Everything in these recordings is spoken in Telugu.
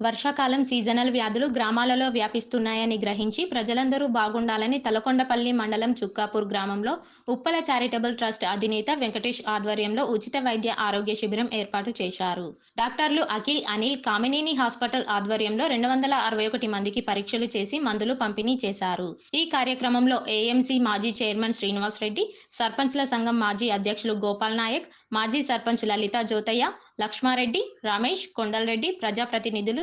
వర్షాకాలం సీజనల్ వ్యాధులు గ్రామాలలో వ్యాపిస్తున్నాయని గ్రహించి ప్రజలందరూ బాగుండాలని తలకొండపల్లి మండలం చుక్కాపూర్ గ్రామంలో ఉప్పల చారిటబుల్ ట్రస్ట్ అధినేత వెంకటేష్ ఆధ్వర్యంలో ఉచిత వైద్య ఆరోగ్య శిబిరం ఏర్పాటు చేశారు. డాక్టర్లు అఖిల్ అనిల్ కామినేని హాస్పిటల్ ఆధ్వర్యంలో రెండు వందల అరవై ఒకటి మందికి పరీక్షలు చేసి మందులు పంపిణీ చేశారు. ఈ కార్యక్రమంలో ఏఎంసీ మాజీ చైర్మన్ శ్రీనివాస్ రెడ్డి సర్పంచ్ల సంఘం మాజీ అధ్యక్షులు గోపాల్ నాయక్ మాజీ సర్పంచ్ లలిత జ్యోతయ్య లక్ష్మారెడ్డి రమేష్ కొండలరెడ్డి ప్రజాప్రతినిధులు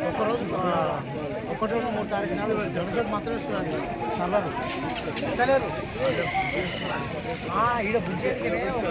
ఒకరోజు ఒకటి రెండు మూడు తారీఖు నాడు జనసేన మాత్రం ఇస్తున్నారు చల్లరు ఇస్తలేరు ఈడ బుక్ చేసుకునే ఒక